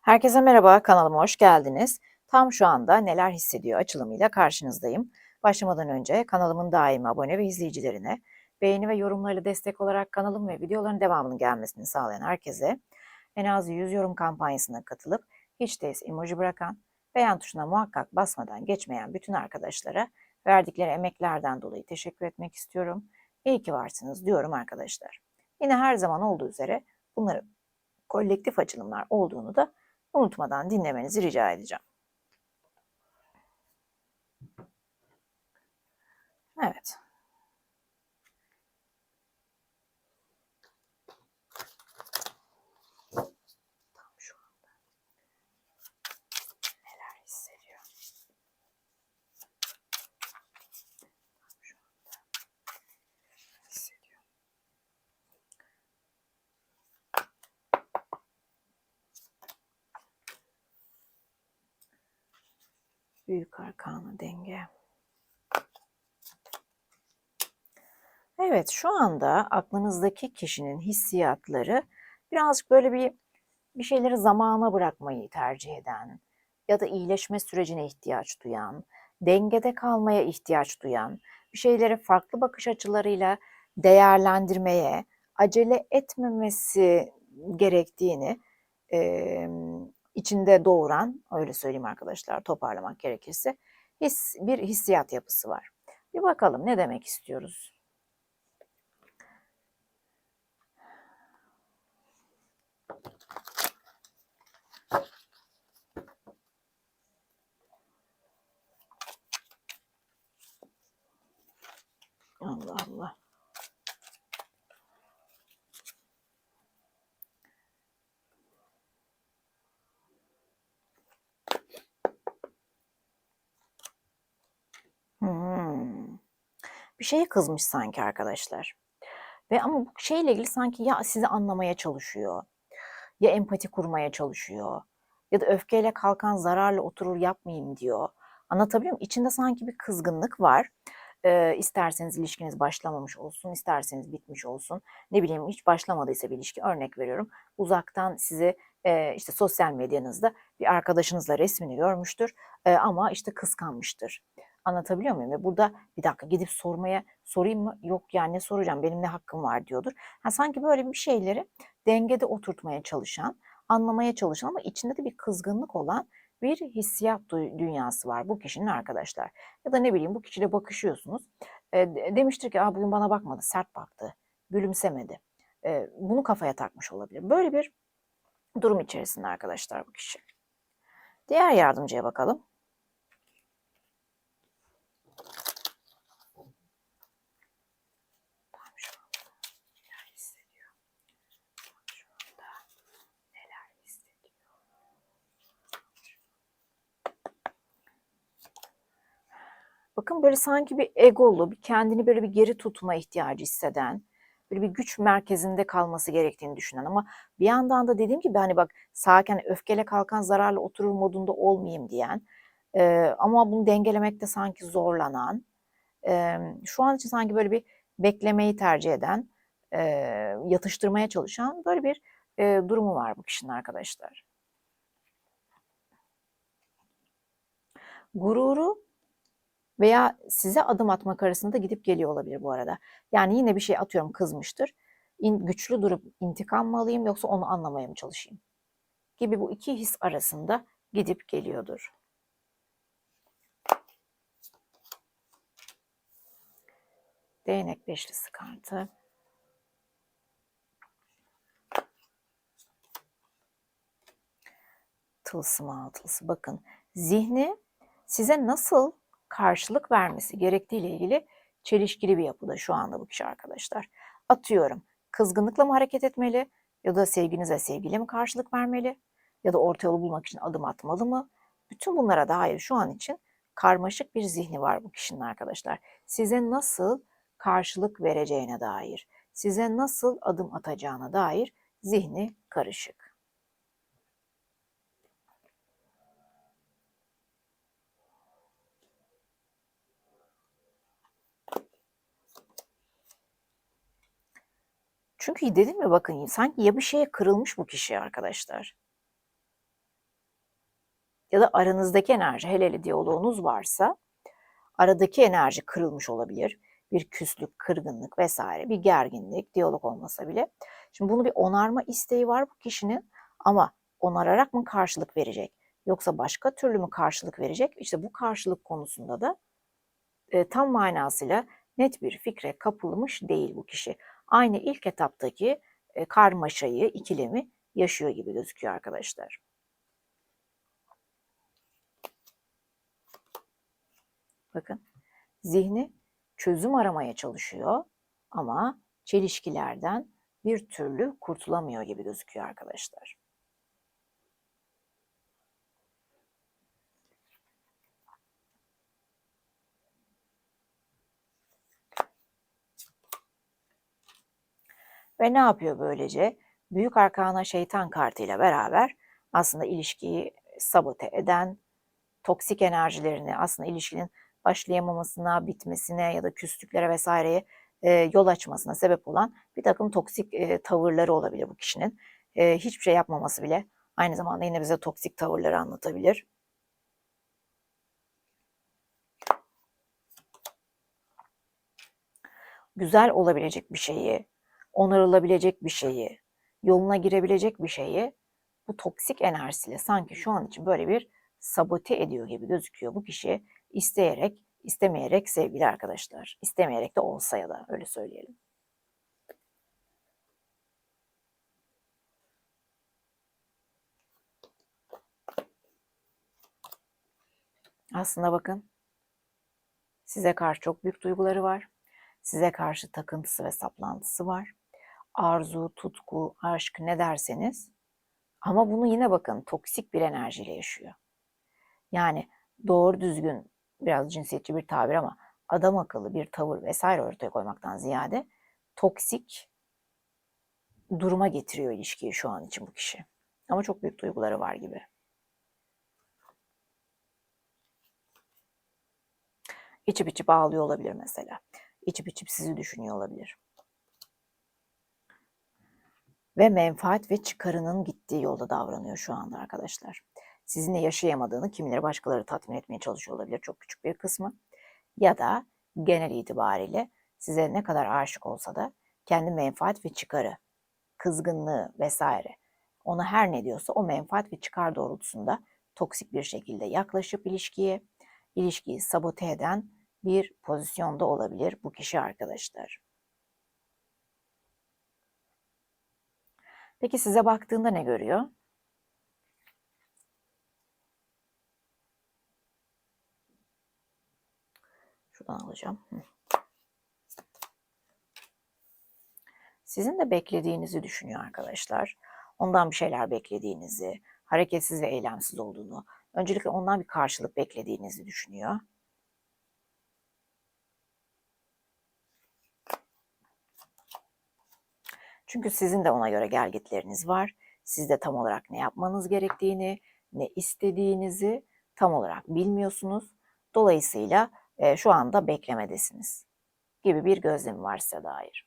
Herkese merhaba, kanalıma hoş geldiniz. Tam şu anda Neler Hissediyor açılımıyla karşınızdayım. Başlamadan önce kanalımın daimi abone ve izleyicilerine, beğeni ve yorumlarıyla destek olarak kanalım ve videoların devamının gelmesini sağlayan herkese, en az 100 yorum kampanyasına katılıp hiç değilse emoji bırakan, beğen tuşuna muhakkak basmadan geçmeyen bütün arkadaşlara verdikleri emeklerden dolayı teşekkür etmek istiyorum. İyi ki varsınız diyorum arkadaşlar. Yine her zaman olduğu üzere bunları kolektif açılımlar olduğunu da unutmadan dinlemenizi rica edeceğim. Evet. Tam şu anda neler hissediyor? Tam şu anda hissediyor. Büyük arkanı denge. Evet, şu anda aklınızdaki kişinin hissiyatları birazcık böyle bir bir şeyleri zamana bırakmayı tercih eden ya da iyileşme sürecine ihtiyaç duyan, dengede kalmaya ihtiyaç duyan, bir şeyleri farklı bakış açılarıyla değerlendirmeye, acele etmemesi gerektiğini e, içinde doğuran, öyle söyleyeyim arkadaşlar toparlamak gerekirse, his, bir hissiyat yapısı var. Bir bakalım ne demek istiyoruz? Allah Allah. Bir şeye kızmış sanki arkadaşlar. Ve ama bu şeyle ilgili sanki ya sizi anlamaya çalışıyor, ya empati kurmaya çalışıyor ya da öfkeyle kalkan zararla oturur yapmayayım diyor. Anlatabiliyor muyum? İçinde sanki bir kızgınlık var. Ee, isterseniz ilişkiniz başlamamış olsun, isterseniz bitmiş olsun. Ne bileyim hiç başlamadıysa bir ilişki örnek veriyorum. Uzaktan sizi e, işte sosyal medyanızda bir arkadaşınızla resmini görmüştür e, ama işte kıskanmıştır. Anlatabiliyor muyum? Ve burada bir dakika gidip sormaya sorayım mı? Yok yani ne soracağım benim ne hakkım var diyordur. Ha, sanki böyle bir şeyleri dengede oturtmaya çalışan, anlamaya çalışan ama içinde de bir kızgınlık olan bir hissiyat dünyası var bu kişinin arkadaşlar. Ya da ne bileyim bu kişiyle bakışıyorsunuz. E, demiştir ki bugün bana bakmadı, sert baktı, gülümsemedi. E, bunu kafaya takmış olabilir. Böyle bir durum içerisinde arkadaşlar bu kişi. Diğer yardımcıya bakalım. Böyle sanki bir egolu, bir kendini böyle bir geri tutma ihtiyacı hisseden, böyle bir güç merkezinde kalması gerektiğini düşünen ama bir yandan da dediğim gibi hani bak sakin öfkeyle kalkan zararla oturur modunda olmayayım diyen e, ama bunu dengelemekte sanki zorlanan e, şu an için sanki böyle bir beklemeyi tercih eden e, yatıştırmaya çalışan böyle bir e, durumu var bu kişinin arkadaşlar. Gururu veya size adım atmak arasında gidip geliyor olabilir bu arada. Yani yine bir şey atıyorum kızmıştır. İn, güçlü durup intikam mı alayım yoksa onu anlamaya mı çalışayım? Gibi bu iki his arasında gidip geliyordur. Değnek beşlisi kartı. Tılsım altılısı. Bakın zihni size nasıl karşılık vermesi gerektiği ile ilgili çelişkili bir yapıda şu anda bu kişi arkadaşlar. Atıyorum kızgınlıkla mı hareket etmeli ya da sevginize sevgiyle mi karşılık vermeli ya da orta yolu bulmak için adım atmalı mı? Bütün bunlara dair şu an için karmaşık bir zihni var bu kişinin arkadaşlar. Size nasıl karşılık vereceğine dair, size nasıl adım atacağına dair zihni karışık. Çünkü dedim mi bakın sanki ya bir şeye kırılmış bu kişi arkadaşlar. ya da aranızdaki enerji hele hele diyaloğunuz varsa aradaki enerji kırılmış olabilir. Bir küslük, kırgınlık vesaire, bir gerginlik, diyalog olmasa bile. Şimdi bunu bir onarma isteği var bu kişinin ama onararak mı karşılık verecek? Yoksa başka türlü mü karşılık verecek? İşte bu karşılık konusunda da e, tam manasıyla net bir fikre kapılmış değil bu kişi. Aynı ilk etaptaki e, karmaşayı, ikilemi yaşıyor gibi gözüküyor arkadaşlar. Bakın zihni çözüm aramaya çalışıyor ama çelişkilerden bir türlü kurtulamıyor gibi gözüküyor arkadaşlar. Ve ne yapıyor böylece? Büyük arkana şeytan kartıyla beraber aslında ilişkiyi sabote eden, toksik enerjilerini aslında ilişkinin başlayamamasına, bitmesine ya da küslüklere vesaireye e, yol açmasına sebep olan bir takım toksik e, tavırları olabilir bu kişinin. E, hiçbir şey yapmaması bile aynı zamanda yine bize toksik tavırları anlatabilir. Güzel olabilecek bir şeyi, onarılabilecek bir şeyi, yoluna girebilecek bir şeyi bu toksik enerjisiyle sanki şu an için böyle bir sabote ediyor gibi gözüküyor bu kişi isteyerek, istemeyerek sevgili arkadaşlar. İstemeyerek de olsa ya da öyle söyleyelim. Aslında bakın size karşı çok büyük duyguları var. Size karşı takıntısı ve saplantısı var. Arzu, tutku, aşk ne derseniz ama bunu yine bakın toksik bir enerjiyle yaşıyor. Yani doğru düzgün biraz cinsiyetçi bir tabir ama adam akıllı bir tavır vesaire ortaya koymaktan ziyade toksik duruma getiriyor ilişkiyi şu an için bu kişi. Ama çok büyük duyguları var gibi. İçip içip ağlıyor olabilir mesela. İçip içip sizi düşünüyor olabilir. Ve menfaat ve çıkarının gittiği yolda davranıyor şu anda arkadaşlar sizinle yaşayamadığını kimileri başkaları tatmin etmeye çalışıyor olabilir çok küçük bir kısmı. Ya da genel itibariyle size ne kadar aşık olsa da kendi menfaat ve çıkarı, kızgınlığı vesaire ona her ne diyorsa o menfaat ve çıkar doğrultusunda toksik bir şekilde yaklaşıp ilişkiye, ilişkiyi sabote eden bir pozisyonda olabilir bu kişi arkadaşlar. Peki size baktığında ne görüyor? Şuradan alacağım. Sizin de beklediğinizi düşünüyor arkadaşlar. Ondan bir şeyler beklediğinizi, hareketsiz ve eylemsiz olduğunu, öncelikle ondan bir karşılık beklediğinizi düşünüyor. Çünkü sizin de ona göre gelgitleriniz var. Siz de tam olarak ne yapmanız gerektiğini, ne istediğinizi tam olarak bilmiyorsunuz. Dolayısıyla e, şu anda beklemedesiniz gibi bir gözlemi var size dair.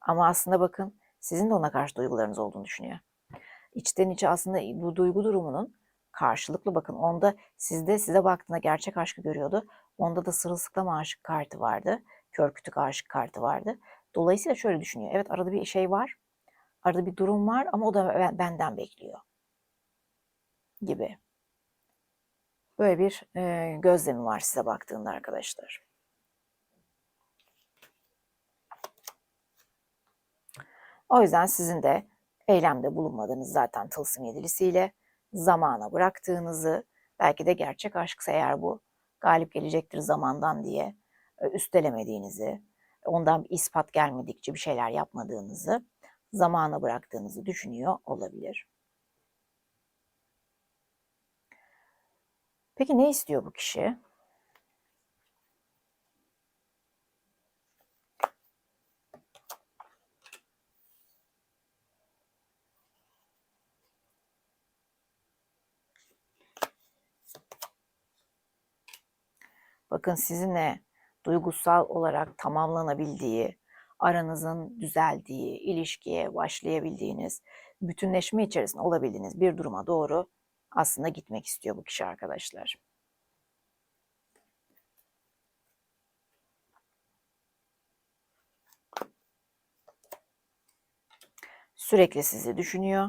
Ama aslında bakın sizin de ona karşı duygularınız olduğunu düşünüyor. İçten içe aslında bu duygu durumunun karşılıklı bakın onda sizde size baktığında gerçek aşkı görüyordu. Onda da sırılsıklam aşık kartı vardı. Kör kütük aşık kartı vardı. Dolayısıyla şöyle düşünüyor. Evet arada bir şey var Arada bir durum var ama o da benden bekliyor gibi. Böyle bir e, gözlemi var size baktığında arkadaşlar. O yüzden sizin de eylemde bulunmadığınız zaten tılsım yedilisiyle zamana bıraktığınızı, belki de gerçek aşksa eğer bu galip gelecektir zamandan diye üstelemediğinizi, ondan bir ispat gelmedikçe bir şeyler yapmadığınızı zamana bıraktığınızı düşünüyor olabilir. Peki ne istiyor bu kişi? Bakın sizinle duygusal olarak tamamlanabildiği, aranızın düzeldiği, ilişkiye başlayabildiğiniz, bütünleşme içerisinde olabildiğiniz bir duruma doğru aslında gitmek istiyor bu kişi arkadaşlar. Sürekli sizi düşünüyor.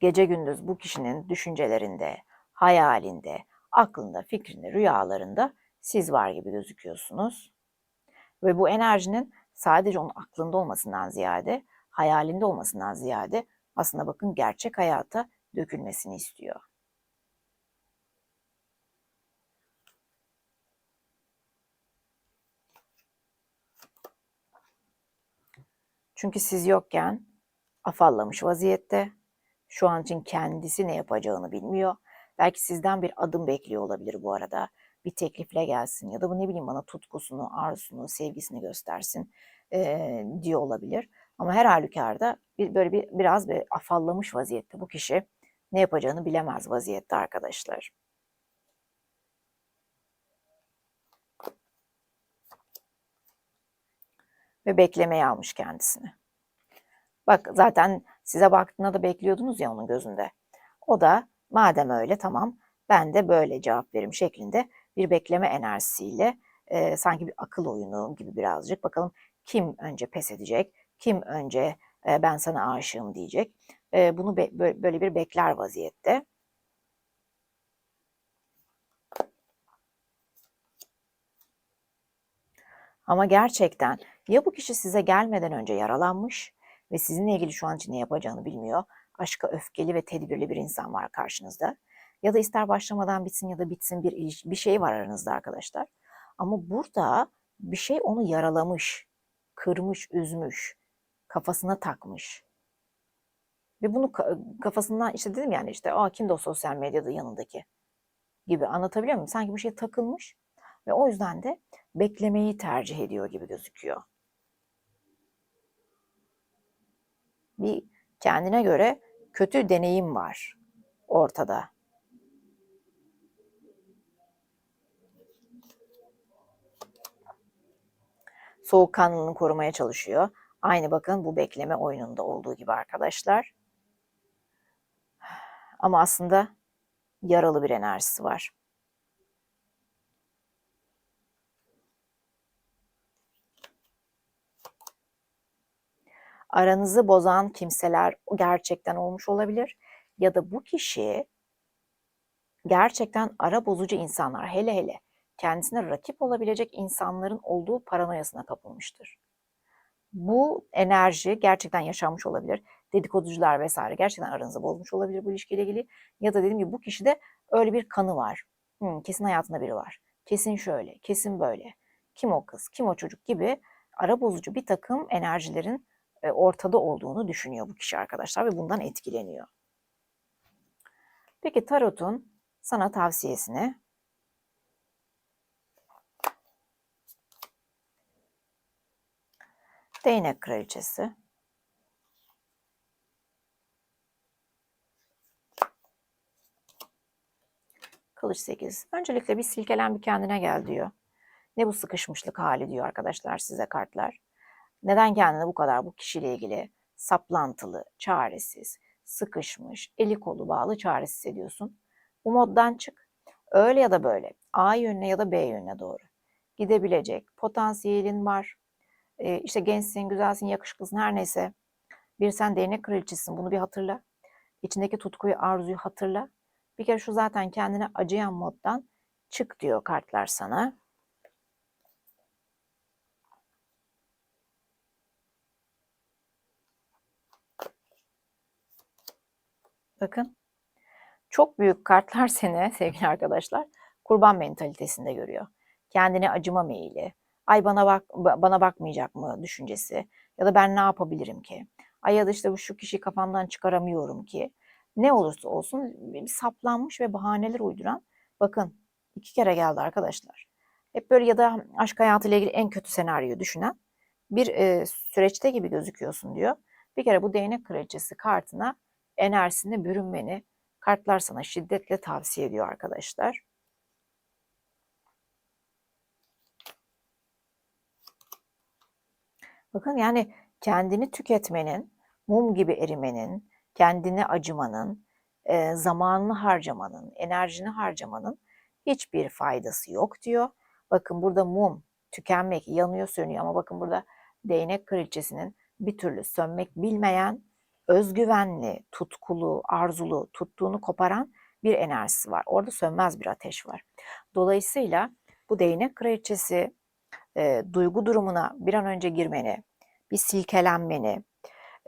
Gece gündüz bu kişinin düşüncelerinde, hayalinde, aklında, fikrinde, rüyalarında siz var gibi gözüküyorsunuz. Ve bu enerjinin sadece onun aklında olmasından ziyade, hayalinde olmasından ziyade aslında bakın gerçek hayata dökülmesini istiyor. Çünkü siz yokken afallamış vaziyette. Şu an için kendisi ne yapacağını bilmiyor. Belki sizden bir adım bekliyor olabilir bu arada. Bir teklifle gelsin ya da bu ne bileyim bana tutkusunu, arzusunu, sevgisini göstersin e, diyor olabilir. Ama her halükarda bir, böyle bir biraz bir afallamış vaziyette bu kişi ne yapacağını bilemez vaziyette arkadaşlar. Ve beklemeye almış kendisini. Bak zaten size baktığında da bekliyordunuz ya onun gözünde. O da madem öyle tamam ben de böyle cevap verim şeklinde bir bekleme enerjisiyle e, sanki bir akıl oyunu gibi birazcık bakalım kim önce pes edecek, kim önce e, ben sana aşığım diyecek. E, bunu be, böyle bir bekler vaziyette. Ama gerçekten ya bu kişi size gelmeden önce yaralanmış ve sizinle ilgili şu an için ne yapacağını bilmiyor. Aşka öfkeli ve tedbirli bir insan var karşınızda. Ya da ister başlamadan bitsin ya da bitsin bir bir şey var aranızda arkadaşlar. Ama burada bir şey onu yaralamış, kırmış, üzmüş, kafasına takmış. Ve bunu kafasından işte dedim yani işte aa kimdi o sosyal medyada yanındaki gibi anlatabiliyor muyum? Sanki bir şey takılmış ve o yüzden de beklemeyi tercih ediyor gibi gözüküyor. bir kendine göre kötü deneyim var ortada. Soğukkanlılığını korumaya çalışıyor. Aynı bakın bu bekleme oyununda olduğu gibi arkadaşlar. Ama aslında yaralı bir enerjisi var. aranızı bozan kimseler gerçekten olmuş olabilir ya da bu kişi gerçekten ara bozucu insanlar hele hele kendisine rakip olabilecek insanların olduğu paranoyasına kapılmıştır. Bu enerji gerçekten yaşanmış olabilir. Dedikoducular vesaire gerçekten aranızı bozmuş olabilir bu ilişkiyle ilgili. Ya da dediğim gibi bu kişide öyle bir kanı var. Hmm, kesin hayatında biri var. Kesin şöyle, kesin böyle. Kim o kız, kim o çocuk gibi ara bozucu bir takım enerjilerin e, ortada olduğunu düşünüyor bu kişi arkadaşlar ve bundan etkileniyor. Peki tarotun sana tavsiyesini Değnek kraliçesi Kılıç 8. Öncelikle bir silkelen bir kendine gel diyor. Ne bu sıkışmışlık hali diyor arkadaşlar size kartlar. Neden kendini bu kadar bu kişiyle ilgili saplantılı, çaresiz, sıkışmış, eli kolu bağlı çaresiz hissediyorsun? Bu moddan çık. Öyle ya da böyle A yönüne ya da B yönüne doğru gidebilecek potansiyelin var. Ee, işte gençsin, güzelsin, yakışıklısın her neyse. Bir sen değnek kraliçesin bunu bir hatırla. İçindeki tutkuyu, arzuyu hatırla. Bir kere şu zaten kendine acıyan moddan çık diyor kartlar sana. Bakın. Çok büyük kartlar seni sevgili arkadaşlar kurban mentalitesinde görüyor. Kendine acıma meyili, ay bana bak bana bakmayacak mı düşüncesi ya da ben ne yapabilirim ki? Ay ya da işte bu şu kişiyi kafamdan çıkaramıyorum ki. Ne olursa olsun saplanmış ve bahaneler uyduran bakın iki kere geldi arkadaşlar. Hep böyle ya da aşk hayatıyla ilgili en kötü senaryoyu düşünen bir e, süreçte gibi gözüküyorsun diyor. Bir kere bu değnek kraliçesi kartına enerjisine bürünmeni kartlar sana şiddetle tavsiye ediyor arkadaşlar. Bakın yani kendini tüketmenin, mum gibi erimenin, kendine acımanın, e, zamanını harcamanın, enerjini harcamanın hiçbir faydası yok diyor. Bakın burada mum, tükenmek, yanıyor sönüyor ama bakın burada değnek kraliçesinin bir türlü sönmek bilmeyen, özgüvenli, tutkulu, arzulu, tuttuğunu koparan bir enerjisi var. Orada sönmez bir ateş var. Dolayısıyla bu değnek kraliçesi e, duygu durumuna bir an önce girmeni, bir silkelenmeni,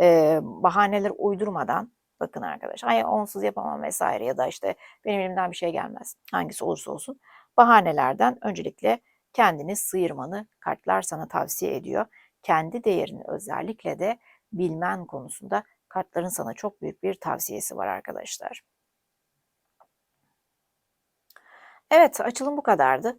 e, bahaneler uydurmadan bakın arkadaş, ay onsuz yapamam vesaire ya da işte benim elimden bir şey gelmez. Hangisi olursa olsun bahanelerden öncelikle kendini sıyırmanı kartlar sana tavsiye ediyor. Kendi değerini özellikle de bilmen konusunda kartların sana çok büyük bir tavsiyesi var arkadaşlar. Evet, açılım bu kadardı.